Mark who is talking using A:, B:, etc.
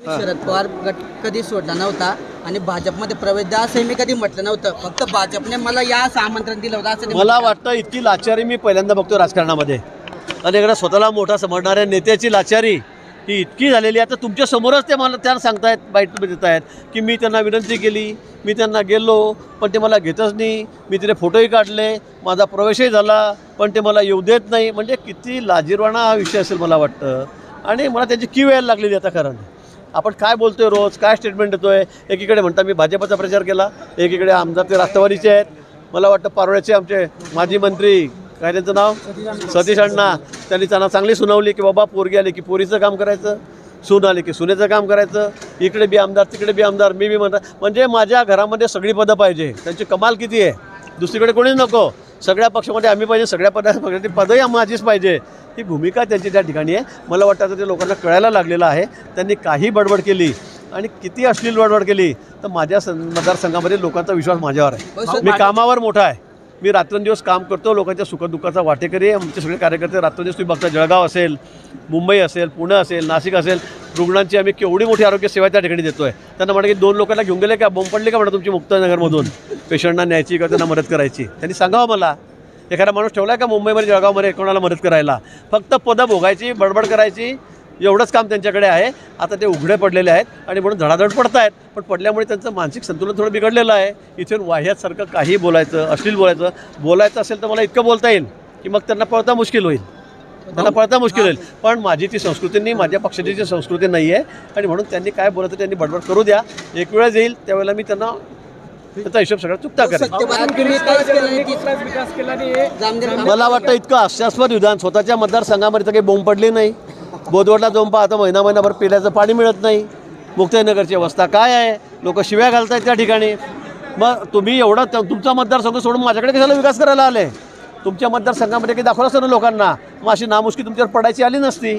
A: शरद पवार गट कधी सोडला नव्हता आणि भाजपमध्ये प्रवेश द्या असंही मी कधी म्हटलं नव्हतं. फक्त भाजपने मला या आमंत्रण दिलं होतं असं
B: मला. वाटतं इतकी लाचारी मी पहिल्यांदा बघतो राजकारणामध्ये. आणि इकडे स्वतःला मोठा समजणाऱ्या नेत्याची लाचारी ही इतकी झालेली आहे. आता तुमच्या समोरच ते मला त्यांना सांगतायत बाईट देत आहेत की मी त्यांना विनंती केली मी त्यांना गेलो पण ते मला घेतच नाही. मी तिथे फोटोही काढले माझा प्रवेशही झाला पण ते मला येऊ देत नाही. म्हणजे किती लाजीरवाणा हा विषय असेल मला वाटतं. आणि मला त्याची की वेळ लागलेली आता खरं आपण काय बोलतोय रोज? काय स्टेटमेंट देतोय? एकीकडे म्हणता मी भाजपचा प्रचार केला एकीकडे आमदार ते राष्ट्रवादीचे आहेत. मला वाटतं पारोळ्याचे आमचे माजी मंत्री काय त्यांचं नाव? सतीश अण्णा. त्यांनी त्यांना चांगली सुनावली की बाबा पोरगी आली की पोरीचं काम करायचं सून आली की सुनेचं काम करायचं. इकडे बी आमदार तिकडे बी आमदार मी बी म्हणतात म्हणजे माझ्या घरामध्ये सगळी पदं पाहिजे. त्यांची कमाल किती आहे? दुसरीकडे कोणीच नको. सगळ्या पक्षामध्ये आम्ही पाहिजे सगळ्या पदाची पदही माझीच पाहिजे. ही भूमिका त्यांची त्या ठिकाणी आहे. मला वाटतं आता ते लोकांना कळायला लागलेलं आहे. त्यांनी काही बडबड केली आणि किती अश्लील बडबड केली तर माझ्या सं मतदारसंघामध्ये लोकांचा विश्वास माझ्यावर आहे. मी कामावर मोठा आहे. मी रात्रंदिवस काम करतो लोकांच्या सुखदुःखाचा वाटेकरी आहे आमचे सगळे कार्यकर्ते रात्रंदिवस तुम्ही बघता जळगाव असेल मुंबई असेल पुणे असेल नाशिक असेल रुग्णांची आम्ही केवढी मोठी आरोग्य सेवा त्या ठिकाणी देतोय. त्यांना म्हणा की दोन लोकांना घेऊन गेले का बोंब पडली का म्हणा तुमची मुक्तानगरमधून? पेशंटना न्यायची किंवा त्यांना मदत करायची. त्यांनी सांगावं मला एखादा माणूस ठेवला आहे का मुंबईमध्ये जळगावमध्ये कोणाला मदत करायला? फक्त पदं भोगायची बडबड करायची एवढंच काम त्यांच्याकडे आहे. आता ते उघडे पडलेले आहेत आणि म्हणून धडाधड पडत आहेत पण पडल्यामुळे त्यांचं मानसिक संतुलन थोडं बिघडलेलं आहे. इथून वाह्यासारखं काही बोलायचं अश्लील बोलायचं. बोलायचं असेल तर मला इतकं बोलता येईल की मग त्यांना पळता मुश्किल होईल. त्यांना पळता मुश्किल होईल. पण माझी ती संस्कृती नाही माझ्या पक्षाची जी संस्कृती नाही आहे आणि म्हणून त्यांनी काय बोलायचं त्यांनी बडबड करू द्या. एक वेळेस येईल त्यावेळेला मी त्यांना त्याचा हिशोब सगळा चुकता करेन
A: सत्यवान तुम्ही काहीच केलं नाही की- जामनेर
B: मला वाटतं इतकं हास्यास्पद विधान स्वतःच्या मतदारसंघामध्ये तर काही बोंब पडली नाही. बोदवडला जाऊन पहा आता महिना महिनाभर पिण्याचं पाणी मिळत नाही. मुक्ताईनगरची अवस्था काय आहे? लोक शिव्या घालतायत त्या ठिकाणी. मग तुम्ही एवढा तुमचा मतदारसंघ सोडून माझ्याकडे कशाला विकास करायला आले? तुमच्या मतदारसंघामध्ये काही दाखवलं असतं ना लोकांना? मग अशी नामुष्की तुमच्यावर पडायची आली नसती.